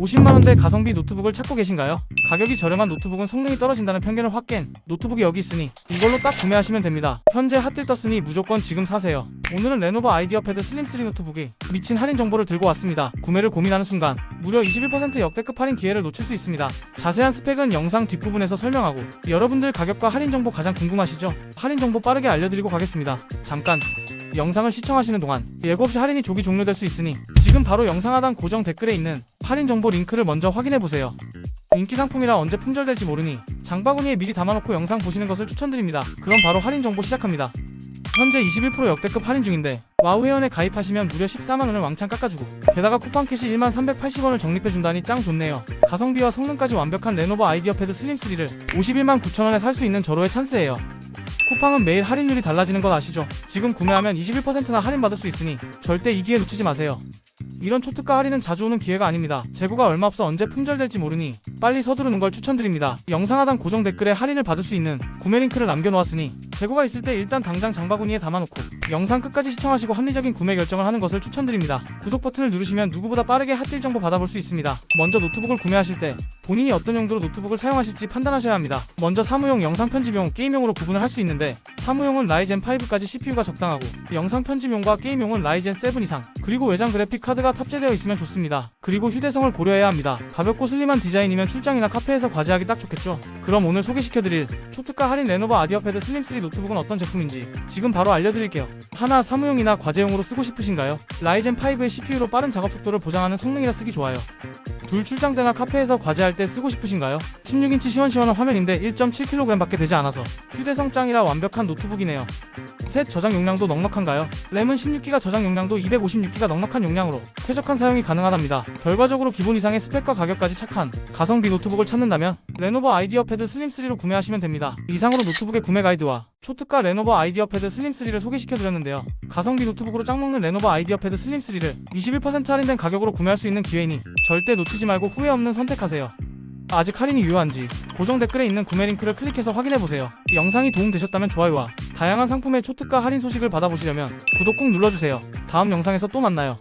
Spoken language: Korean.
50만원대 가성비 노트북을 찾고 계신가요? 가격이 저렴한 노트북은 성능이 떨어진다는 편견을 확 깬 노트북이 여기 있으니 이걸로 딱 구매하시면 됩니다. 현재 핫딜 떴으니 무조건 지금 사세요. 오늘은 레노버 아이디어 패드 슬림3 노트북이 미친 할인 정보를 들고 왔습니다. 구매를 고민하는 순간 무려 21% 역대급 할인 기회를 놓칠 수 있습니다. 자세한 스펙은 영상 뒷부분에서 설명하고 여러분들 가격과 할인 정보 가장 궁금하시죠? 할인 정보 빠르게 알려드리고 가겠습니다. 잠깐 영상을 시청하시는 동안 예고 없이 할인이 조기 종료될 수 있으니 지금 바로 영상 하단 고정 댓글에 있는 할인 정보 링크를 먼저 확인해 보세요. 인기 상품이라 언제 품절될지 모르니 장바구니에 미리 담아놓고 영상 보시는 것을 추천드립니다. 그럼 바로 할인 정보 시작합니다. 현재 21% 역대급 할인 중인데 와우 회원에 가입하시면 무려 14만원을 왕창 깎아주고 게다가 쿠팡 캐시 1만 380원을 적립해준다니 짱 좋네요. 가성비와 성능까지 완벽한 레노버 아이디어 패드 슬림3를 51만 9천원에 살 수 있는 절호의 찬스예요. 쿠팡은 매일 할인율이 달라지는 것 아시죠? 지금 구매하면 21%나 할인받을 수 있으니 절대 이 기회 놓치지 마세요. 이런 초특가 할인은 자주 오는 기회가 아닙니다. 재고가 얼마 없어 언제 품절될지 모르니 빨리 서두르는 걸 추천드립니다. 영상 하단 고정 댓글에 할인을 받을 수 있는 구매 링크를 남겨놓았으니 재고가 있을 때 일단 당장 장바구니에 담아놓고 영상 끝까지 시청하시고 합리적인 구매 결정을 하는 것을 추천드립니다. 구독 버튼을 누르시면 누구보다 빠르게 핫딜 정보 받아볼 수 있습니다. 먼저 노트북을 구매하실 때 본인이 어떤 용도로 노트북을 사용하실지 판단하셔야 합니다. 먼저 사무용, 영상 편집용, 게임용으로 구분을 할 수 있는데 사무용은 라이젠 5까지 CPU가 적당하고 영상 편집용과 게임용은 라이젠 7 이상 그리고 외장 그래픽 카드가 탑재되어 있으면 좋습니다. 그리고 휴대성을 고려해야 합니다. 가볍고 슬림한 디자인이면 출장이나 카페에서 과제하기 딱 좋겠죠. 그럼 오늘 소개시켜드릴 초특가 할인 레노버 아디어패드 슬림3 노트북은 어떤 제품인지 지금 바로 알려드릴게요. 하나 사무용이나 과제용으로 쓰고 싶으신가요? 라이젠 5의 CPU로 빠른 작업 속도를 보장하는 성능이라 쓰기 좋아요. 둘 출장 때나 카페에서 과제할 때 쓰고 싶으신가요? 16인치 시원시원한 화면인데 1.7kg 밖에 되지 않아서 휴대성 짱이라 완벽한 노트북이네요. 셋 저장 용량도 넉넉한가요? 램은 16기가 저장 용량도 256기가 넉넉한 용량으로 쾌적한 사용이 가능하답니다. 결과적으로 기본 이상의 스펙과 가격까지 착한 가성비 노트북을 찾는다면 레노버 아이디어 패드 슬림3로 구매하시면 됩니다. 이상으로 노트북의 구매 가이드와 초특가 레노버 아이디어 패드 슬림3를 소개시켜드렸는데요. 가성비 노트북으로 짱 먹는 레노버 아이디어 패드 슬림3를 21% 할인된 가격으로 구매할 수 있는 기회니 절대 놓치지 말고 후회 없는 선택하세요. 아직 할인이 유효한지 고정 댓글에 있는 구매 링크를 클릭해서 확인해보세요. 영상이 도움되셨다면 좋아요와 다양한 상품의 초특가 할인 소식을 받아보시려면 구독 꼭 눌러주세요. 다음 영상에서 또 만나요.